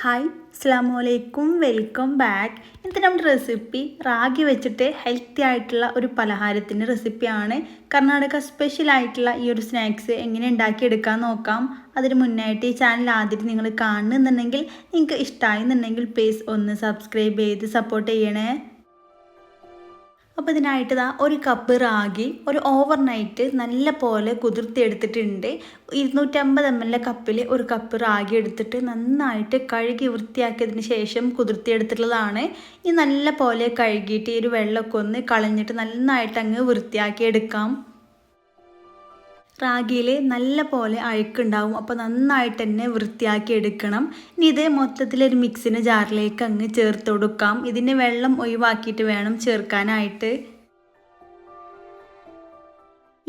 Hi അസ്സാം വലൈക്കും welcome back ഇന്നത്തെ നമ്മുടെ റെസിപ്പി റാഗി വെച്ചിട്ട് ഹെൽത്തി ആയിട്ടുള്ള ഒരു പലഹാരത്തിന്റെ റെസിപ്പിയാണ് കർണാടക സ്പെഷ്യൽ ആയിട്ടുള്ള ഈ ഒരു സ്നാക്സ് എങ്ങനെ ഉണ്ടാക്കിയെടുക്കാൻ നോക്കാം. അതിന് മുന്നായിട്ട് ഈ ചാനൽ ആദ്യം നിങ്ങൾ കാണുന്നുണ്ടെങ്കിൽ നിങ്ങൾക്ക് ഇഷ്ടമായി എന്നുണ്ടെങ്കിൽ പ്ലീസ് ഒന്ന് സബ്സ്ക്രൈബ് ചെയ്ത് സപ്പോർട്ട് ചെയ്യണേ. അപ്പോൾ ഇതിനായിട്ട് ഇതാ ഒരു കപ്പ് റാഗി ഒരു ഓവർ നൈറ്റ് നല്ല പോലെ കുതിർത്തിയെടുത്തിട്ടുണ്ട് ഇരുന്നൂറ്റമ്പത് എം എൽ കപ്പിൽ ഒരു കപ്പ് റാഗി എടുത്തിട്ട് നന്നായിട്ട് കഴുകി വൃത്തിയാക്കിയതിന് ശേഷം കുതിർത്തിയെടുത്തിട്ടുള്ളതാണ് ഈ നല്ല പോലെ കഴുകിയിട്ട് ഈ ഒരു വെള്ളമൊക്കെ ഒന്ന് കളഞ്ഞിട്ട് നന്നായിട്ട് അങ്ങ് വൃത്തിയാക്കി എടുക്കാം. റാഗിയിൽ നല്ല പോലെ അഴുക്കുണ്ടാവും. അപ്പോൾ നന്നായിട്ട് തന്നെ വൃത്തിയാക്കി എടുക്കണം. ഇനി ഇത് മൊത്തത്തിലൊരു മിക്സിന് ജാറിലേക്ക് അങ്ങ് ചേർത്ത് കൊടുക്കാം. ഇതിന് വെള്ളം ഒഴിവാക്കിയിട്ട് വേണം ചേർക്കാനായിട്ട്.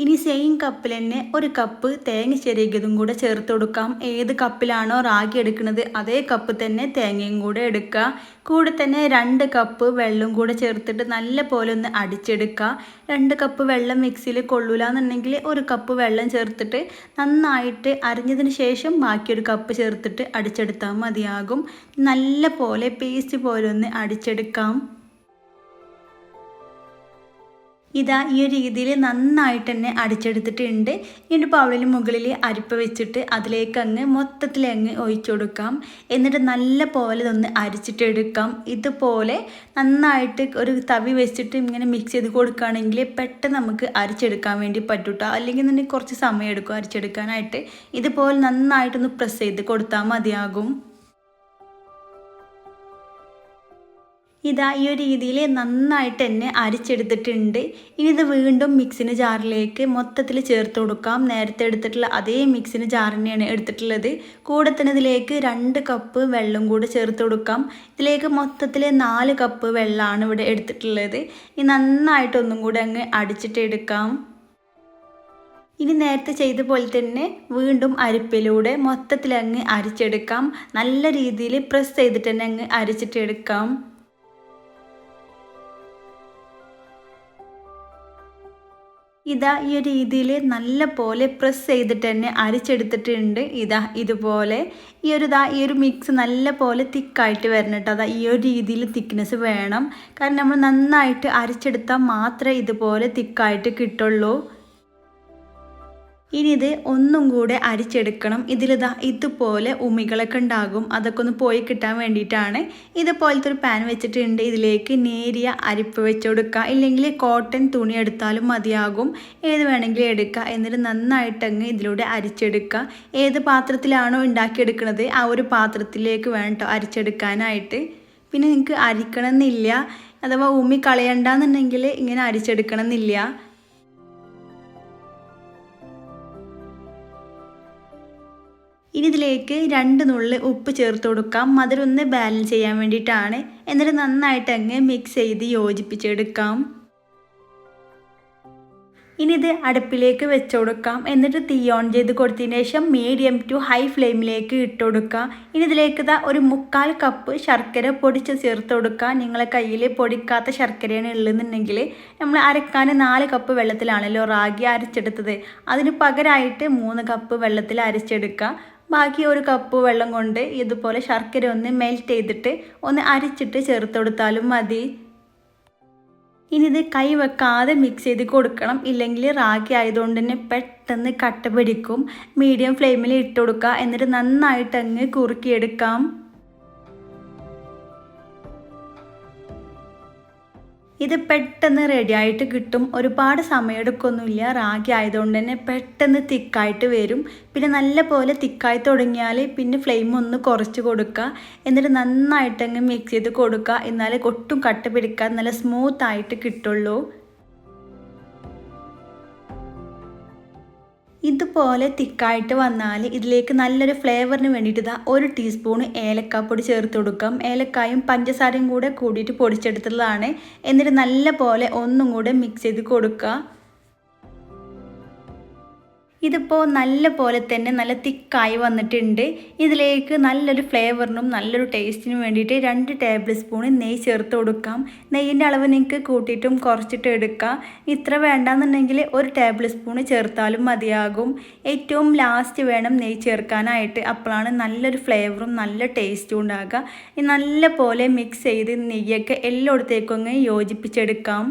ഇനി സെയിം കപ്പിൽ തന്നെ ഒരു കപ്പ് തേങ്ങ ചെറിയതും കൂടെ ചേർത്ത് കൊടുക്കാം. ഏത് കപ്പിലാണോ റാഗി എടുക്കുന്നത് അതേ കപ്പ് തന്നെ തേങ്ങയും കൂടെ എടുക്കുക. കൂടെ തന്നെ രണ്ട് കപ്പ് വെള്ളം കൂടെ ചേർത്തിട്ട് നല്ല പോലെ ഒന്ന് അടിച്ചെടുക്കുക. രണ്ട് കപ്പ് വെള്ളം മിക്സിയിൽ കൊള്ളൂല എന്നുണ്ടെങ്കിൽ ഒരു കപ്പ് വെള്ളം ചേർത്തിട്ട് നന്നായിട്ട് അരിഞ്ഞതിന് ശേഷം ബാക്കിയൊരു കപ്പ് ചേർത്തിട്ട് അടിച്ചെടുത്താൽ മതിയാകും. നല്ല പോലെ പേസ്റ്റ് പോലെ ഒന്ന് അടിച്ചെടുക്കാം. ഇതാ ഈ ഒരു രീതിയിൽ നന്നായിട്ട് തന്നെ അടിച്ചെടുത്തിട്ടുണ്ട് ഇനി പൗളിന് മുകളിൽ അരിപ്പ വെച്ചിട്ട് അതിലേക്ക് അങ്ങ് മൊത്തത്തിൽ അങ്ങ് ഒഴിച്ചു കൊടുക്കാം. എന്നിട്ട് നല്ല പോലെ ഇതൊന്ന് അരിച്ചിട്ടെടുക്കാം. ഇതുപോലെ നന്നായിട്ട് ഒരു തവി വെച്ചിട്ട് ഇങ്ങനെ മിക്സ് ചെയ്ത് കൊടുക്കുകയാണെങ്കിൽ പെട്ടെന്ന് നമുക്ക് അരിച്ചെടുക്കാൻ വേണ്ടി പറ്റൂട്ടോ അല്ലെങ്കിൽ തന്നെ കുറച്ച് സമയം എടുക്കും അരിച്ചെടുക്കാനായിട്ട്. ഇതുപോലെ നന്നായിട്ടൊന്ന് പ്രസ് ചെയ്ത് കൊടുത്താൽ മതിയാകും. ഇതാ ഈ ഒരു രീതിയിൽ നന്നായിട്ട് തന്നെ അരിച്ചെടുത്തിട്ടുണ്ട്. ഇനി ഇത് വീണ്ടും മിക്സിന് ജാറിലേക്ക് മൊത്തത്തിൽ ചേർത്ത് കൊടുക്കാം. നേരത്തെ എടുത്തിട്ടുള്ള അതേ മിക്സിന് ജാറിനെയാണ് എടുത്തിട്ടുള്ളത്. കൂടെ തന്നെ ഇതിലേക്ക് രണ്ട് കപ്പ് വെള്ളം കൂടെ ചേർത്ത് കൊടുക്കാം. ഇതിലേക്ക് മൊത്തത്തിൽ നാല് കപ്പ് വെള്ളമാണ് ഇവിടെ എടുത്തിട്ടുള്ളത്. ഇനി നന്നായിട്ടൊന്നും കൂടെ അങ്ങ് അടിച്ചിട്ട് എടുക്കാം. ഇനി നേരത്തെ ചെയ്ത പോലെ തന്നെ വീണ്ടും അരിപ്പിലൂടെ മൊത്തത്തിൽ അങ്ങ് അരിച്ചെടുക്കാം. നല്ല രീതിയിൽ പ്രസ് ചെയ്തിട്ട് തന്നെ അങ്ങ് അരിച്ചിട്ട് ഇതാ ഈ ഒരു രീതിയിൽ നല്ല പോലെ പ്രസ് ചെയ്തിട്ട് തന്നെ അരിച്ചെടുത്തിട്ടുണ്ട്. ഇതാ ഇതുപോലെ. ഈ ഒരു ഇതാ ഈ ഒരു മിക്സ് നല്ല പോലെ തിക്കായിട്ട് വരണം കേട്ടോ. അതാ ഈ ഒരു രീതിയിൽ തിക്നെസ് വേണം. കാരണം നമ്മൾ നന്നായിട്ട് അരിച്ചെടുത്താൽ മാത്രമേ ഇതുപോലെ തിക്കായിട്ട് കിട്ടുള്ളൂ. ഇനി ഇത് ഒന്നും കൂടെ അരിച്ചെടുക്കണം. ഇതിലിതാ ഇതുപോലെ ഉമികളൊക്കെ ഉണ്ടാകും. അതൊക്കെ ഒന്ന് പോയി കിട്ടാൻ വേണ്ടിയിട്ടാണ്. ഇതുപോലത്തെ ഒരു പാൻ വെച്ചിട്ടുണ്ട്. ഇതിലേക്ക് നേരിയ അരിപ്പ് വെച്ചുകൊടുക്കുക ഇല്ലെങ്കിൽ കോട്ടൺ തുണി എടുത്താലും മതിയാകും. ഏത് വേണമെങ്കിലും എടുക്കുക. എന്നിട്ട് നന്നായിട്ടങ്ങ് ഇതിലൂടെ അരിച്ചെടുക്കുക. ഏത് പാത്രത്തിലാണോ ഉണ്ടാക്കിയെടുക്കുന്നത് ആ ഒരു പാത്രത്തിലേക്ക് വേണ്ടോ അരിച്ചെടുക്കാനായിട്ട്. പിന്നെ നിങ്ങൾക്ക് അരിക്കണമെന്നില്ല. അഥവാ ഉമ്മി കളയണ്ടെന്നുണ്ടെങ്കിൽ ഇങ്ങനെ അരിച്ചെടുക്കണം ഇനി ഇതിലേക്ക് രണ്ട് നുള്ളി ഉപ്പ് ചേർത്ത് കൊടുക്കാം. മധുരം ഒന്ന് ബാലൻസ് ചെയ്യാൻ വേണ്ടിയിട്ടാണ്. എന്നിട്ട് നന്നായിട്ട് അങ്ങ് മിക്സ് ചെയ്ത് യോജിപ്പിച്ചെടുക്കാം. ഇനി ഇത് അടുപ്പിലേക്ക് വെച്ച് കൊടുക്കാം. എന്നിട്ട് തീ ഓൺ ചെയ്ത് കൊടുത്തതിന് ശേഷം മീഡിയം ടു ഹൈ ഫ്ലെയിമിലേക്ക് ഇട്ട് കൊടുക്കാം. ഇനി ഇതിലേക്ക് ഇതാ ഒരു മുക്കാൽ കപ്പ് ശർക്കര പൊടിച്ച് ചേർത്ത് കൊടുക്കാം. നിങ്ങളെ കയ്യിൽ പൊടിക്കാത്ത ശർക്കരയാണ് ഉള്ളതെന്നുണ്ടെങ്കിൽ നമ്മൾ അരക്കാൻ നാല് കപ്പ് വെള്ളത്തിലാണല്ലോ റാഗി അരച്ചെടുത്തത്. അതിന് പകരമായിട്ട് മൂന്ന് കപ്പ് വെള്ളത്തിൽ അരച്ചെടുക്കുക ബാക്കി ഒരു കപ്പ് വെള്ളം കൊണ്ട് ഇതുപോലെ ശർക്കര ഒന്ന് മെൽറ്റ് ചെയ്തിട്ട് ഒന്ന് അരച്ചിട്ട് ചേർത്ത് കൊടുത്താലും മതി. ഇനി ഇത് കൈ വെക്കാതെ മിക്സ് ചെയ്ത് കൊടുക്കണം. ഇല്ലെങ്കിൽ റാഗി ആയതുകൊണ്ട് തന്നെ പെട്ടെന്ന് കട്ട പിടിക്കും. മീഡിയം ഫ്ലെയിമിൽ ഇട്ട് കൊടുക്കുക. എന്നിട്ട് നന്നായിട്ട് അങ്ങ് കുറുക്കിയെടുക്കാം. ഇത് പെട്ടെന്ന് റെഡിയായിട്ട് കിട്ടും. ഒരുപാട് സമയമെടുക്കൊന്നുമില്ല. റാഗി ആയതുകൊണ്ട് തന്നെ പെട്ടെന്ന് തിക്കായിട്ട് വരും. പിന്നെ നല്ല പോലെ തിക്കായി തുടങ്ങിയാൽ പിന്നെ ഫ്ലെയിം ഒന്ന് കുറച്ച് കൊടുക്കുക. എന്നിട്ട് നന്നായിട്ടങ്ങ് മിക്സ് ചെയ്ത് കൊടുക്കുക. എന്നാലേ ഒട്ടും കട്ട പിടിക്കാതെ നല്ല സ്മൂത്തായിട്ട് കിട്ടുള്ളൂ. ഇതുപോലെ തിക്കായിട്ട് വന്നാൽ ഇതിലേക്ക് നല്ലൊരു ഫ്ലേവറിന് വേണ്ടിയിട്ട് ഇതാ ഒരു ടീസ്പൂൺ ഏലക്കാപ്പൊടി ചേർത്ത് കൊടുക്കാം. ഏലക്കായും പഞ്ചസാരയും കൂടെ കൂടിയിട്ട് പൊടിച്ചെടുത്തതാണ്. എന്നിട്ട് നല്ല പോലെ ഒന്നും കൂടെ മിക്സ് ചെയ്ത് കൊടുക്കുക. ഇതിപ്പോൾ നല്ല പോലെ തന്നെ നല്ല തിക്കായി വന്നിട്ടുണ്ട്. ഇതിലേക്ക് നല്ലൊരു ഫ്ലേവറിനും നല്ലൊരു ടേസ്റ്റിനും വേണ്ടിയിട്ട് രണ്ട് ടേബിൾ സ്പൂൺ നെയ്യ് ചേർത്ത് കൊടുക്കാം. നെയ്യിന്റെ അളവ് നിങ്ങൾക്ക് കൂട്ടിയിട്ടും കുറച്ചിട്ടും എടുക്കാം. ഇത്ര വേണ്ടാന്നുണ്ടെങ്കിൽ ഒരു ടേബിൾ സ്പൂൺ ചേർത്താലും മതിയാകും. ഏറ്റവും ലാസ്റ്റ് വേണം നെയ്യ് ചേർക്കാനായിട്ട്. അപ്പോഴാണ് നല്ലൊരു ഫ്ലേവറും നല്ല ടേസ്റ്റും ഉണ്ടാകുക. നല്ല പോലെ മിക്സ് ചെയ്ത് നെയ്യൊക്കെ എല്ലായിടത്തേക്കും അങ്ങ് യോജിപ്പിച്ചെടുക്കാം.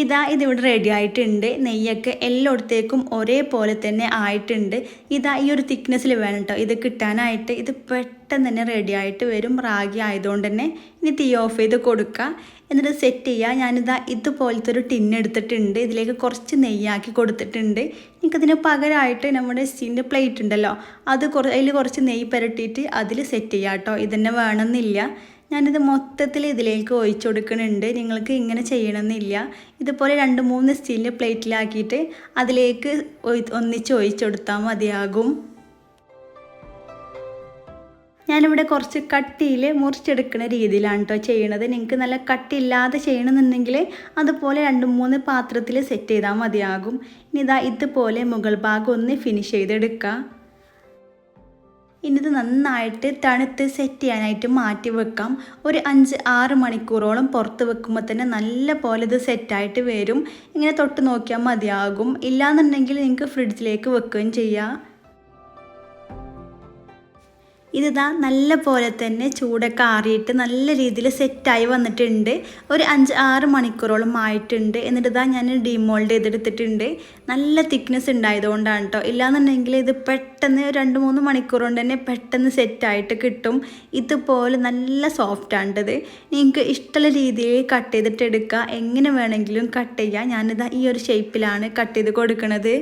ഇതാ ഇതിവിടെ റെഡി ആയിട്ടുണ്ട്. നെയ്യൊക്കെ എല്ലായിടത്തേക്കും ഒരേപോലെ തന്നെ ആയിട്ടുണ്ട്. ഇതാ ഈ ഒരു തിക്നെസ്സിൽ വേണം കേട്ടോ ഇത് കിട്ടാനായിട്ട് ഇത് പെട്ടെന്ന് തന്നെ റെഡി ആയിട്ട് വരും. റാഗി ആയതുകൊണ്ട് തന്നെ ഇനി തീ ഓഫ് ചെയ്ത് കൊടുക്കുക എന്നിട്ട് സെറ്റ് ചെയ്യുക ഞാനിതാ ഇതുപോലത്തെ ഒരു ടിൻ എടുത്തിട്ടുണ്ട്. ഇതിലേക്ക് കുറച്ച് നെയ്യാക്കി കൊടുത്തിട്ടുണ്ട്. എനിക്കതിന് പകരമായിട്ട് നമ്മുടെ സ്റ്റീലിന്റെ പ്ലേറ്റ് ഉണ്ടല്ലോ. അത് കുറ അതിൽ കുറച്ച് നെയ്യ് പുരട്ടിയിട്ട് അതിൽ സെറ്റ് ചെയ്യാം കേട്ടോ ഇതന്നെ വേണമെന്നില്ല ഞാനിത് മൊത്തത്തിൽ ഇതിലേക്ക് ഒഴിച്ചു കൊടുക്കുന്നുണ്ട്. നിങ്ങൾക്ക് ഇങ്ങനെ ചെയ്യണമെന്നില്ല. ഇതുപോലെ രണ്ട് മൂന്ന് സ്റ്റീലിന്റെ പ്ലേറ്റിലാക്കിയിട്ട് അതിലേക്ക് ഒന്നിച്ച് ഒഴിച്ചു കൊടുത്താൽ മതിയാകും. ഞാനിവിടെ കുറച്ച് കട്ടിയിൽ മുറിച്ചെടുക്കുന്ന രീതിയിലാണ് കേട്ടോ ചെയ്യണത്. നിങ്ങൾക്ക് നല്ല കട്ടിയില്ലാതെ ചെയ്യണമെന്നുണ്ടെങ്കിൽ അതുപോലെ രണ്ട് മൂന്ന് പാത്രത്തിൽ സെറ്റ് ചെയ്താൽ മതിയാകും. ഇനി ഇതാ ഇതുപോലെ മുകൾ ഭാഗം ഒന്ന് ഫിനിഷ് ചെയ്തെടുക്കുക. ഇനിത് നന്നായിട്ട് തണുത്ത് സെറ്റ് ചെയ്യാനായിട്ട് മാറ്റി വെക്കാം. ഒരു അഞ്ച് ആറ് മണിക്കൂറോളം പുറത്ത് വെക്കുമ്പോൾ തന്നെ നല്ല പോലെ ഇത് സെറ്റായിട്ട് വരും. ഇങ്ങനെ തൊട്ട് നോക്കിയാൽ മതിയാകും. ഇല്ലാന്നുണ്ടെങ്കിൽ നിങ്ങൾക്ക് ഫ്രിഡ്ജിലേക്ക് വെക്കുകയും ചെയ്യാം. ഇതിതാ നല്ല പോലെ തന്നെ ചൂടൊക്കെ ആറിയിട്ട് നല്ല രീതിയിൽ സെറ്റായി വന്നിട്ടുണ്ട്. ഒരു അഞ്ച് ആറ് മണിക്കൂറോളം ആയിട്ടുണ്ട്. എന്നിട്ട് ഇതാ ഞാൻ ഡിമോൾഡ് ചെയ്തെടുത്തിട്ടുണ്ട്. നല്ല തിക്നെസ് ഉണ്ടായതുകൊണ്ടാണ് കേട്ടോ ഇല്ലാന്നുണ്ടെങ്കിൽ ഇത് പെട്ടെന്ന് രണ്ട് മൂന്ന് മണിക്കൂർ കൊണ്ട് തന്നെ പെട്ടെന്ന് സെറ്റായിട്ട് കിട്ടും. ഇതുപോലെ നല്ല സോഫ്റ്റ് ഇത് നിങ്ങൾക്ക് ഇഷ്ടമുള്ള രീതിയിൽ കട്ട് ചെയ്തിട്ട് എടുക്കുക എങ്ങനെ വേണമെങ്കിലും കട്ട് ചെയ്യുക ഞാനിതാ ഈ ഒരു ഷേപ്പിലാണ് കട്ട് ചെയ്ത് കൊടുക്കുന്നത്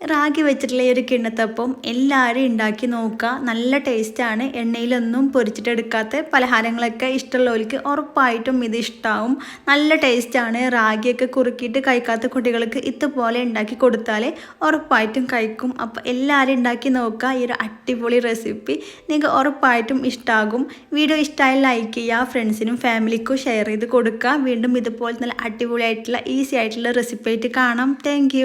റാഗി വെച്ചിട്ടുള്ള ഈ ഒരു കിണ്ണത്തപ്പം എല്ലാവരും ഉണ്ടാക്കി നോക്കുക. നല്ല ടേസ്റ്റാണ് എണ്ണയിലൊന്നും പൊരിച്ചിട്ടെടുക്കാത്ത പലഹാരങ്ങളൊക്കെ ഇഷ്ടമുള്ളവർക്ക് ഉറപ്പായിട്ടും ഇത് ഇഷ്ടമാവും നല്ല ടേസ്റ്റാണ് റാഗിയൊക്കെ കുറുക്കിയിട്ട് കഴിക്കാത്ത കുട്ടികൾക്ക് ഇതുപോലെ ഉണ്ടാക്കി കൊടുത്താൽ ഉറപ്പായിട്ടും കഴിക്കും. അപ്പോൾ എല്ലാവരും ഉണ്ടാക്കി നോക്കുക. ഈ ഒരു അടിപൊളി റെസിപ്പി നിങ്ങൾക്ക് ഉറപ്പായിട്ടും ഇഷ്ടമാകും വീഡിയോ ഇഷ്ടമായി ലൈക്ക് ചെയ്യുക. ഫ്രണ്ട്സിനും ഫാമിലിക്കും ഷെയർ ചെയ്ത് കൊടുക്കുക. വീണ്ടും ഇതുപോലെ നല്ല അടിപൊളിയായിട്ടുള്ള ഈസി ആയിട്ടുള്ള റെസിപ്പി ആയിട്ട് കാണാം. താങ്ക്